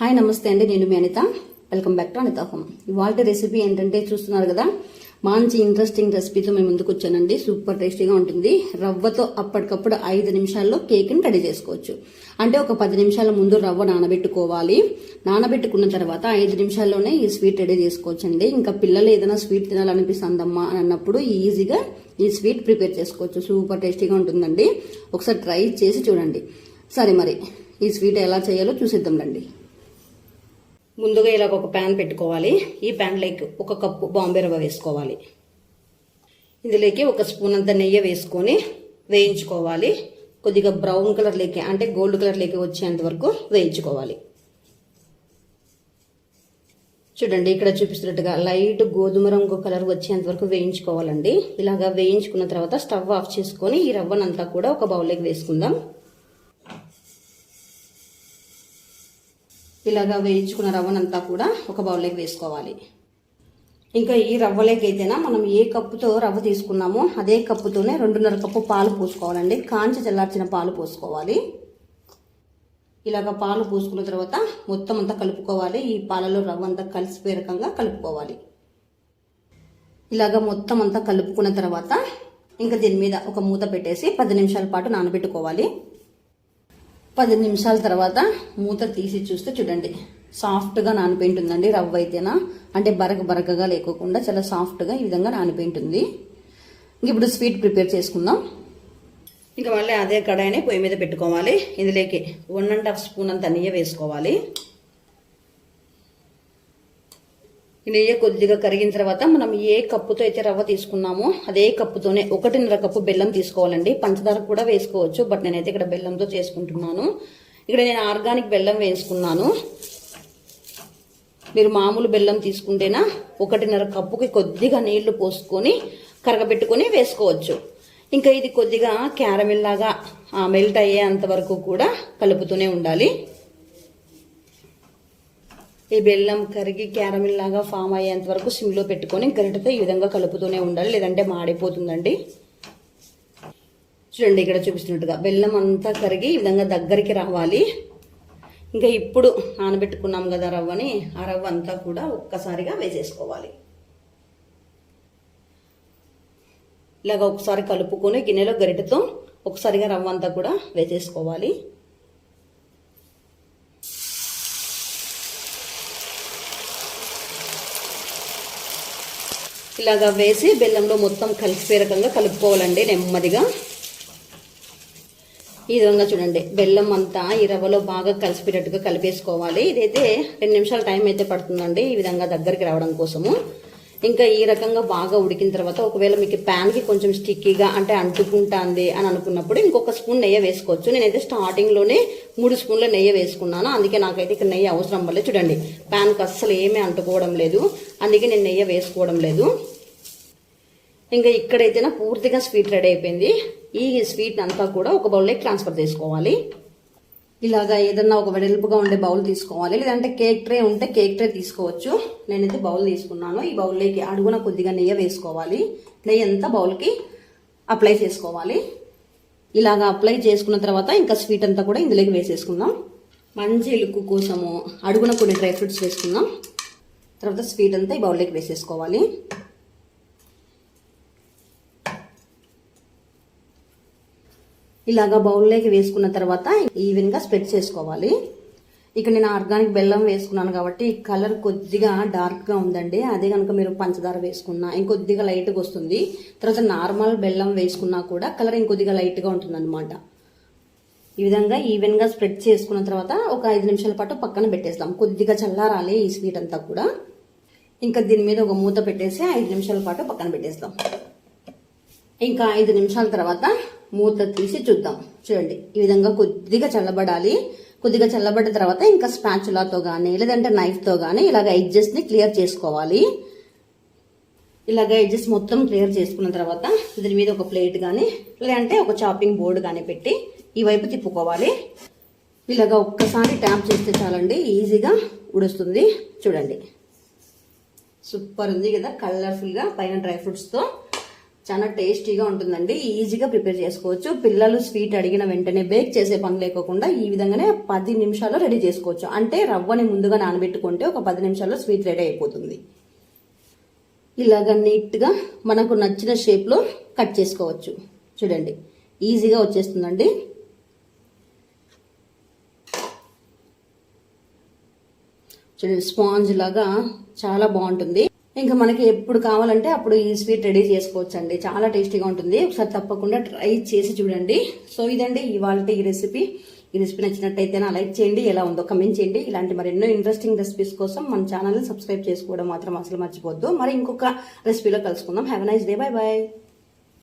Hi నమస్తే అండి. నేను మీ Anitha. Welcome back to Anitha home ఇవాళ రెసిపీ ఏంటంటే చూస్తున్నారు కదా మంచి ఇంట్రెస్టింగ్ రెసిపీతో మేము ముందుకు వచ్చానండి. సూపర్ టేస్టీగా ఉంటుంది. రవ్వతో అప్పటికప్పుడు ఐదు నిమిషాల్లో కేక్ని రెడీ చేసుకోవచ్చు. అంటే ఒక పది నిమిషాల ముందు రవ్వ నానబెట్టుకోవాలి. నానబెట్టుకున్న తర్వాత ఐదు నిమిషాల్లోనే ఈ స్వీట్ రెడీ చేసుకోవచ్చండి. ఇంకా పిల్లలు ఏదైనా స్వీట్ తినాలనిపిస్తుందమ్మా అని అన్నప్పుడు ఈజీగా ఈ స్వీట్ ప్రిపేర్ చేసుకోవచ్చు. సూపర్ టేస్టీగా ఉంటుందండి. ఒకసారి ట్రై చేసి చూడండి. సరే మరి ఈ స్వీట్ ఎలా చేయాలో చూసిద్దాం రండి. ముందుగా ఇలాగ ఒక ప్యాన్ పెట్టుకోవాలి. ఈ ప్యాన్లోకి ఒక కప్పు బాంబే రవ్వ వేసుకోవాలి. ఇందులోకి ఒక స్పూన్ అంత నెయ్యి వేసుకొని వేయించుకోవాలి. కొద్దిగా బ్రౌన్ కలర్ లేకి అంటే గోల్డ్ కలర్ లేకి వచ్చేంత వరకు వేయించుకోవాలి. చూడండి ఇక్కడ చూపిస్తున్నట్టుగా లైట్ గోధుమ రంగు కలర్ వచ్చేంత వరకు వేయించుకోవాలండి. ఇలాగా వేయించుకున్న తర్వాత స్టవ్ ఆఫ్ చేసుకొని ఈ రవ్వనంతా కూడా ఒక బౌల్లోకి వేసుకుందాం. ఇలాగా వేయించుకున్న రవ్వనంతా కూడా ఒక బౌల్లోకి వేసుకోవాలి. ఇంకా ఈ రవ్వలేకైతేనా మనం ఏ కప్పుతో రవ్వ తీసుకున్నామో అదే కప్పుతోనే రెండున్నర కప్పు పాలు పోసుకోవాలండి. కాంచి చల్లార్చిన పాలు పోసుకోవాలి. ఇలాగ పాలు పోసుకున్న తర్వాత మొత్తం అంతా కలుపుకోవాలి. ఈ పాలలో రవ్వ అంతా కలిసిపోయే రకంగా కలుపుకోవాలి. ఇలాగ మొత్తం అంతా కలుపుకున్న తర్వాత ఇంకా దీని మీద ఒక మూత పెట్టేసి పది నిమిషాల పాటు నానబెట్టుకోవాలి. పది నిమిషాల తర్వాత మూత తీసి చూస్తే చూడండి సాఫ్ట్గా నానిపోయింటుందండి రవ్వ అయితేనా? అంటే బరక బరకగా లేకోకుండా చాలా సాఫ్ట్గా ఈ విధంగా నానిపోయింటుంది ఇంక ఇప్పుడు స్వీట్ ప్రిపేర్ చేసుకుందాం. ఇంకా మళ్ళీ అదే కడాయిని పొయ్యి మీద పెట్టుకోవాలి. ఇందులోకి వన్ అండ్ హాఫ్ స్పూన్ అంత నెయ్యి వేసుకోవాలి ఈ నెయ్యి కొద్దిగా కరిగిన తర్వాత మనం ఏ కప్పుతో అయితే రవ్వ తీసుకున్నామో అదే కప్పుతోనే ఒకటిన్నర కప్పు బెల్లం తీసుకోవాలండి. పంచదార కూడా వేసుకోవచ్చు బట్ నేనైతే ఇక్కడ బెల్లంతో చేసుకుంటున్నాను. ఇక్కడ నేను ఆర్గానిక్ బెల్లం వేసుకున్నాను. మీరు మామూలు బెల్లం తీసుకుంటేనా ఒకటిన్నర కప్పుకి కొద్దిగా నీళ్ళు పోసుకొని కరగబెట్టుకొని వేసుకోవచ్చు. ఇంకా ఇది కొద్దిగా క్యారమిల్ లాగా మెల్ట్ అయ్యేంత వరకు కూడా కలుపుతూనే ఉండాలి. ఈ బెల్లం కరిగి క్యారమిల్ లాగా ఫామ్ అయ్యేంత వరకు సిమ్లో పెట్టుకొని గరిటతో ఈ విధంగా కలుపుతూనే ఉండాలి లేదంటే మాడిపోతుందండి. చూడండి ఇక్కడ చూపిస్తున్నట్టుగా బెల్లం అంతా కరిగి ఈ విధంగా దగ్గరికి రావాలి. ఇంకా ఇప్పుడు నానబెట్టుకున్నాం కదా రవ్వని ఆ రవ్వ అంతా కూడా ఒక్కసారిగా వేసేసుకోవాలి. ఇలాగ ఒకసారి కలుపుకొని గిన్నెలో గరిటతో ఒకసారిగా రవ్వ అంతా కూడా వేసేసుకోవాలి. ఇలాగా వేసి బెల్లంలో మొత్తం కలిసిపోయే రకంగా కలుపుకోవాలండి నెమ్మదిగా. ఈ విధంగా చూడండి బెల్లం అంతా ఈ రవ్వలో బాగా కలిసిపోయేటట్టుగా కలిపేసుకోవాలి. ఇదైతే రెండు నిమిషాల టైం అయితే పడుతుందండి ఈ విధంగా దగ్గరికి రావడం కోసము. ఇంకా ఈ రకంగా బాగా ఉడికిన తర్వాత ఒకవేళ మీకు ప్యాన్కి కొంచెం స్టిక్కీగా అంటే అంటుకుంటుంది అని అనుకున్నప్పుడు ఇంకొక స్పూన్ నెయ్యి వేసుకోవచ్చు. నేనైతే స్టార్టింగ్లోనే మూడు స్పూన్ల నెయ్యి వేసుకున్నాను. అందుకే నాకైతే ఇక్కడ నెయ్యి అవసరం వల్లే చూడండి ప్యాన్కి అస్సలు ఏమీ అంటుకోవడం లేదు. అందుకే నేను నెయ్యి వేసుకోవడం లేదు. ఇంకా ఇక్కడైతే నా పూర్తిగా స్వీట్ రెడీ అయిపోయింది. ఈ స్వీట్ అంతా కూడా ఒక బౌల్లోకి ట్రాన్స్ఫర్ చేసుకోవాలి. ఇలాగా ఏదన్నా ఒక వెడల్పుగా ఉండే బౌల్ తీసుకోవాలి. లేదంటే కేక్ ట్రే ఉంటే కేక్ ట్రే తీసుకోవచ్చు. నేనైతే బౌల్ తీసుకున్నాను. ఈ బౌల్లోకి అడుగున కొద్దిగా నెయ్యి వేసుకోవాలి. నెయ్యి అంతా బౌల్కి అప్లై చేసుకోవాలి. ఇలాగా అప్లై చేసుకున్న తర్వాత ఇంకా స్వీట్ అంతా కూడా ఇందులోకి వేసేసుకుందాం. మంచి లుక్ కోసము అడుగున కొన్ని డ్రై ఫ్రూట్స్ వేసుకుందాం. తర్వాత స్వీట్ అంతా ఈ బౌల్లోకి వేసేసుకోవాలి. ఇలాగా బౌల్లోకి వేసుకున్న తర్వాత ఈవెన్గా స్ప్రెడ్ చేసుకోవాలి. ఇక నేను ఆర్గానిక్ బెల్లం వేసుకున్నాను కాబట్టి కలర్ కొద్దిగా డార్క్గా ఉందండి. అదే కనుక మీరు పంచదార వేసుకున్నా ఇంకొద్దిగా లైట్గా వస్తుంది. తర్వాత నార్మల్ బెల్లం వేసుకున్నా కూడా కలర్ ఇంకొద్దిగా లైట్గా ఉంటుందన్నమాట. ఈ విధంగా ఈవెన్గా స్ప్రెడ్ చేసుకున్న తర్వాత ఒక ఐదు నిమిషాల పాటు పక్కన పెట్టేస్తాం. కొద్దిగా చల్లారాలి ఈ స్వీట్ అంతా కూడా. ఇంకా దీని మీద ఒక మూత పెట్టేసి ఐదు నిమిషాల పాటు పక్కన పెట్టేస్తాం. ఇంకా ఐదు నిమిషాల తర్వాత మూత తీసి చూద్దాం. చూడండి ఈ విధంగా కొద్దిగా చల్లబడాలి. కొద్దిగా చల్లబడిన తర్వాత ఇంకా స్పాచులాతో కానీ లేదంటే నైఫ్తో కానీ ఇలాగ ఎడ్జెస్ని క్లియర్ చేసుకోవాలి. ఇలాగ ఎడ్జెస్ మొత్తం క్లియర్ చేసుకున్న తర్వాత దీని మీద ఒక ప్లేట్ కానీ లేదంటే ఒక చాపింగ్ బోర్డు కానీ పెట్టి ఈ వైపు తిప్పుకోవాలి. ఇలాగ ఒక్కసారి ట్యాప్ చేస్తే చాలండి ఈజీగా ఉడుస్తుంది. చూడండి. సూపర్ ఉంది కదా కలర్ఫుల్గా పైన డ్రై ఫ్రూట్స్తో. చాలా టేస్టీగా ఉంటుందండి. ఈజీగా ప్రిపేర్ చేసుకోవచ్చు. పిల్లలు స్వీట్ అడిగిన వెంటనే బేక్ చేసే పని లేకోకుండా ఈ విధంగానే పది నిమిషాల్లో రెడీ చేసుకోవచ్చు. అంటే రవ్వని ముందుగా నానబెట్టుకుంటే ఒక పది నిమిషాల్లో స్వీట్ రెడీ అయిపోతుంది. ఇలాగ నీట్గా మనకు నచ్చిన షేప్లో కట్ చేసుకోవచ్చు. చూడండి. ఈజీగా వచ్చేస్తుందండి. చూడండి స్పాంజ్ లాగా చాలా బాగుంటుంది. ఇంకా మనకి ఎప్పుడు కావాలంటే అప్పుడు ఈ స్వీట్ రెడీ చేసుకోవచ్చు అండి చాలా టేస్టీగా ఉంటుంది. ఒకసారి తప్పకుండా ట్రై చేసి చూడండి. సో ఇదండి ఇవాళ ఈ రెసిపీ. ఈ రెసిపీ నచ్చినట్టయితే నా లైక్ చేయండి ఎలా ఉందో కమెంట్ చేయండి. ఇలాంటి మరి ఎన్నో ఇంట్రెస్టింగ్ రెసిపీస్ కోసం మన ఛానల్ని సబ్స్క్రైబ్ చేసుకోవడం మాత్రం అసలు మర్చిపోద్దు మరి ఇంకొక రెసిపీలో కలుసుకుందాం. Have nice day bye bye